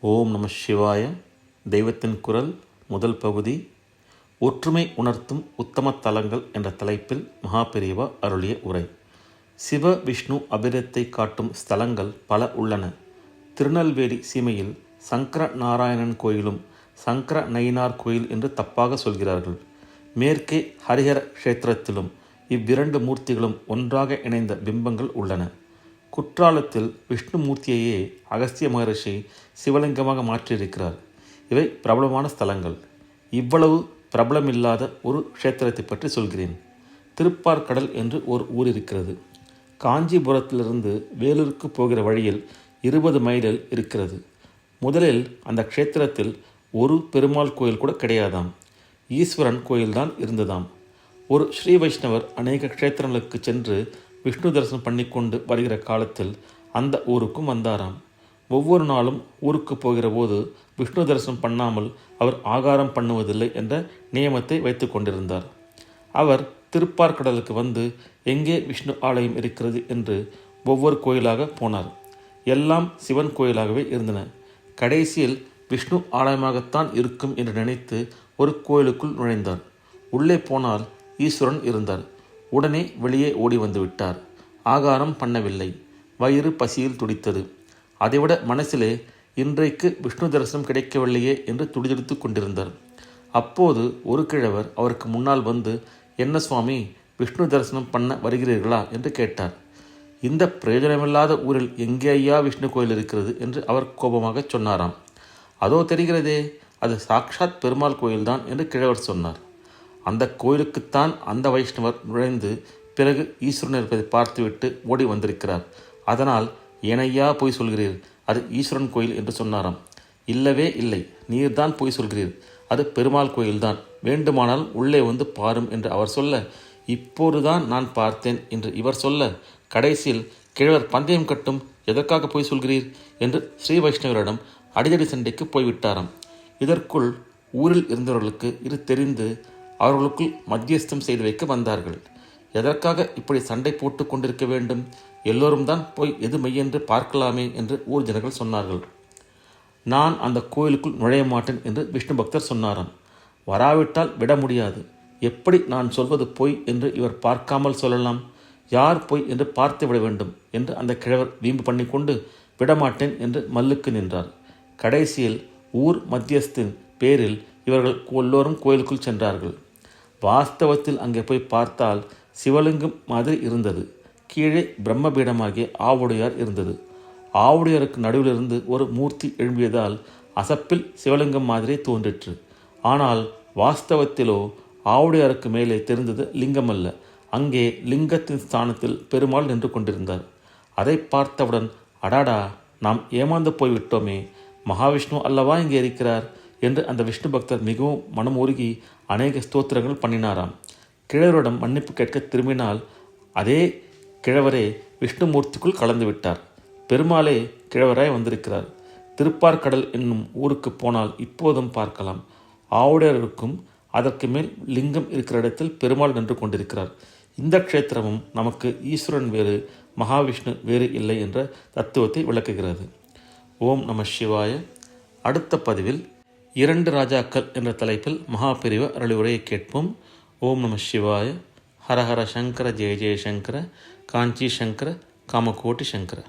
ஓம் நம சிவாய. தெய்வத்தின் குரல் முதல் பகுதி. ஒற்றுமை உணர்த்தும் உத்தம தலங்கள் என்ற தலைப்பில் மகாபெரிவா அருளிய உரை. சிவ விஷ்ணு அபிரத்தை காட்டும் ஸ்தலங்கள் பல உள்ளன. திருநெல்வேலி சீமையில் சங்கர நாராயணன் கோயிலும் சங்கர நயினார் கோயில் என்று தப்பாக சொல்கிறார்கள். மேற்கே ஹரிஹர க்ஷேத்திரத்திலும் இவ்விரண்டு மூர்த்திகளும் ஒன்றாக இணைந்த பிம்பங்கள் உள்ளன. குற்றாலத்தில் விஷ்ணுமூர்த்தியையே அகஸ்திய மகரிஷி சிவலிங்கமாக மாற்றியிருக்கிறார். இவை பிரபலமான ஸ்தலங்கள். இவ்வளவு பிரபலமில்லாத ஒரு க்ஷேத்திரத்தை பற்றி சொல்கிறேன். திருப்பார்கடல் என்று ஒரு ஊர் இருக்கிறது. காஞ்சிபுரத்திலிருந்து வேலூருக்கு போகிற வழியில் இருபது மைலில் இருக்கிறது. முதலில் அந்த க்ஷேத்திரத்தில் ஒரு பெருமாள் கோயில் கூட கிடையாதாம். ஈஸ்வரன் கோயில்தான் இருந்ததாம். ஒரு ஸ்ரீ வைஷ்ணவர் அநேக க்ஷேத்திரங்களுக்கு சென்று விஷ்ணு தரிசனம் பண்ணிக்கொண்டு வருகிற காலத்தில் அந்த ஊருக்கும் வந்தாராம். ஒவ்வொரு நாளும் ஊருக்கு போகிற போது விஷ்ணு தரிசனம் பண்ணாமல் அவர் ஆகாரம் பண்ணுவதில்லை என்ற நியமத்தை வைத்து கொண்டிருந்தார். அவர் திருப்பார்கடலுக்கு வந்து எங்கே விஷ்ணு ஆலயம் இருக்கிறது என்று ஒவ்வொரு கோயிலாக போனார். எல்லாம் சிவன் கோயிலாகவே இருந்தன. கடைசியில் விஷ்ணு ஆலயமாகத்தான் இருக்கும் என்று நினைத்து ஒரு கோயிலுக்குள் நுழைந்தார். உள்ளே போனால் ஈஸ்வரன் இருந்தார். உடனே வெளியே ஓடி வந்து விட்டார். ஆகாரம் பண்ணவில்லை. வயிறு பசியில் துடித்தது. அதைவிட மனசிலே இன்றைக்கு விஷ்ணு தரிசனம் கிடைக்கவில்லையே என்று துடிதுடித்து கொண்டிருந்தார். அப்போது ஒரு கிழவர் அவருக்கு முன்னால் வந்து என்ன சுவாமி விஷ்ணு தரிசனம் பண்ண வருகிறீர்களா என்று கேட்டார். இந்த பிரயோஜனமில்லாத ஊரில் எங்கே ஐயா விஷ்ணு கோயில் இருக்கிறது என்று அவர் கோபமாக சொன்னாராம். அதோ தெரிகிறதே அது சாக்ஷாத் பெருமாள் கோயில்தான் என்று கிழவர் சொன்னார். அந்த கோயிலுக்குத்தான் அந்த வைஷ்ணவர் நுழைந்து பிறகு ஈஸ்வரன் இருப்பதை பார்த்துவிட்டு ஓடி வந்திருக்கிறார். அதனால் ஏனையா போய் சொல்கிறீர். அது ஈஸ்வரன் கோயில் என்று சொன்னாராம். இல்லவே இல்லை. நீர்தான் போய் சொல்கிறீர். அது பெருமாள் கோயில்தான். வேண்டுமானால் உள்ளே வந்து பாரும் என்று அவர் சொல்ல இப்போதுதான் நான் பார்த்தேன் என்று இவர் சொல்ல கடைசியில் கிழவர் பந்தயம் கட்டும் எதற்காக போய் சொல்கிறீர்? என்று ஸ்ரீ வைஷ்ணவரிடம் அடிதடி சண்டைக்கு போய்விட்டாராம். இதற்குள் ஊரில் இருந்தவர்களுக்கு இது தெரிந்து அவர்களுக்குள் மத்தியஸ்தம் செய்து வைக்க வந்தார்கள். எதற்காக இப்படி சண்டை போட்டு கொண்டிருக்க வேண்டும்? எல்லோரும் தான் போய் எது மெய்யென்று பார்க்கலாமே என்று ஊர் ஜனங்கள் சொன்னார்கள். நான் அந்த கோயிலுக்குள் நுழைய மாட்டேன் என்று விஷ்ணு பக்தர் சொன்னாராம். வராவிட்டால் விட முடியாது. எப்படி நான் சொல்வது பொய் என்று இவர் பார்க்காமல் சொல்லலாம். யார் பொய் என்று பார்த்து விட வேண்டும் என்று அந்த கிழவர் வீம்பு பண்ணிக்கொண்டு விடமாட்டேன் என்று மல்லுக்கு நின்றார். கடைசியில் ஊர் மத்தியஸ்தின் பேரில் இவர்கள் எல்லோரும் கோயிலுக்குள் சென்றார்கள். வாஸ்தவத்தில் அங்கே போய் பார்த்தால் சிவலிங்கம் மாதிரி இருந்தது. கீழே பிரம்மபீடமாகிய ஆவுடையார் இருந்தது. ஆவுடையாருக்கு நடுவிலிருந்து ஒரு மூர்த்தி எழும்பியதால் அசப்பில் சிவலிங்கம் மாதிரி தோன்றிற்று. ஆனால் வாஸ்தவத்திலோ ஆவுடையாருக்கு மேலே தெரிந்தது லிங்கம் அல்ல அங்கே லிங்கத்தின் ஸ்தானத்தில் பெருமாள் நின்று கொண்டிருந்தார். அதை பார்த்தவுடன் அடாடா நாம் ஏமாந்து போய்விட்டோமே மகாவிஷ்ணு அல்லவா இங்கே இருக்கிறார்? என்று அந்த விஷ்ணு பக்தர் மிகவும் மனம் உருகி அநேக ஸ்தோத்திரங்கள் பண்ணினாராம். கிழவரிடம் மன்னிப்பு கேட்க திரும்பினால் அதே கிழவரே விஷ்ணுமூர்த்திக்குள் கலந்து விட்டார். பெருமாளே கிழவராய் வந்திருக்கிறார். திருப்பார்கடல் என்னும் ஊருக்கு போனால் இப்போதும் பார்க்கலாம். ஆவுடையருக்கும் அதற்கு மேல் லிங்கம் இருக்கிற இடத்தில் பெருமாள் நின்று கொண்டிருக்கிறார். இந்த க்ஷேத்திரமும் நமக்கு ஈஸ்வரன் வேறு மகாவிஷ்ணு வேறு இல்லை என்ற தத்துவத்தை விளக்குகிறது. ஓம் நம சிவாய. அடுத்த பதிவில் இரண்டு ராஜாக்கள் என்ற தலைப்பில் மகாபிரிவ அருளிவுரையை கேட்போம். ஓம் நம சிவாய. ஹரஹர சங்கர ஜெய ஜெய சங்கர காஞ்சி சங்கர காமகோட்டி சங்கர.